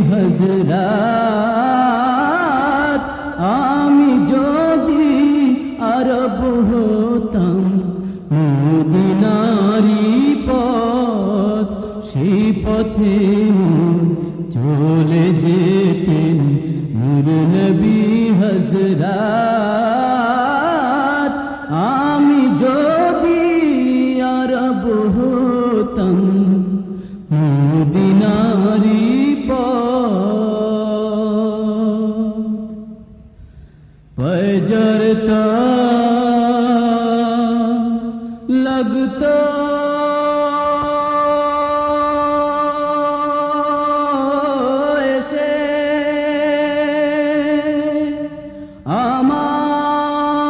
হজরাত আমি যদি আরব হতাম মদিনারি পথ সেই পথে পজরতা लगता এসে আমার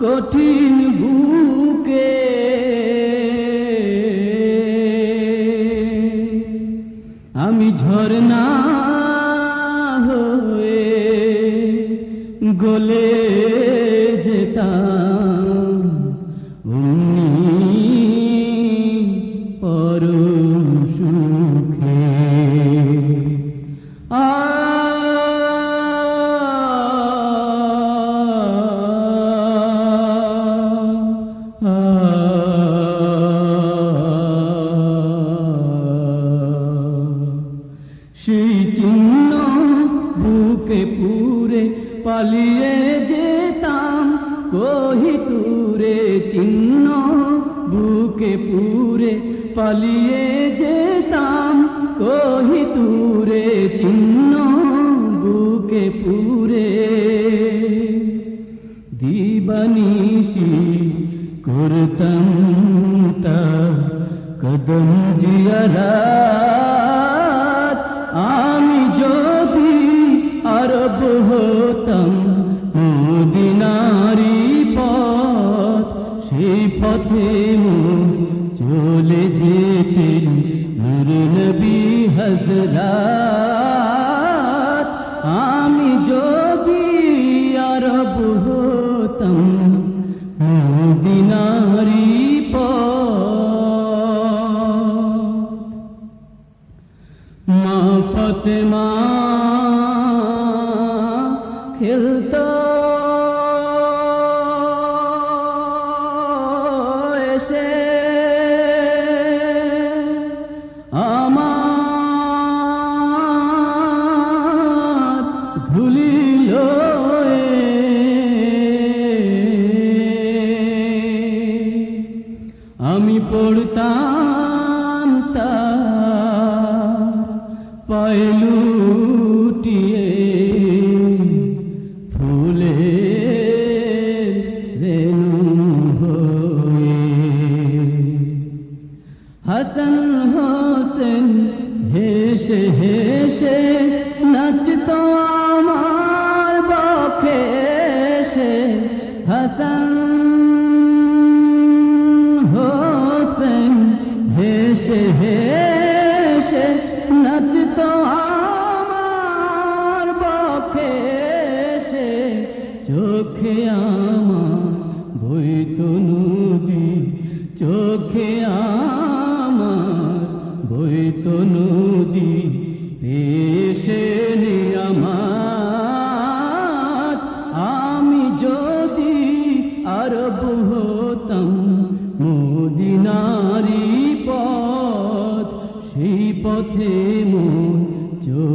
কঠিন বুকে গলে যেতাম। পরম সুখে। আ সেই চিহ্ন বুকে পুরে পালিয়ে যেতাম, কহি তুরে চিহ্ন বুকে পুরে পালিয়ে যেতাম, কহি তুরে চিহ্ন বুকে পুরে। দিবানিশি করতাম তা, কদম জিয়ারাত, আমি আরব হতাম পথ, সেই পথে চলে নূর নবী হজরাত আমি যদি আরব হতাম মদিনারি মা ফতেমা পায়লুটিয়ে ফুলে রেণু হয়ে। আমার বইতো নদী চোখে আমার বইতো নদী পেশে আমার। আমি যদি আরব হতাম মদিনারি পথ, সেই পথে মন চলে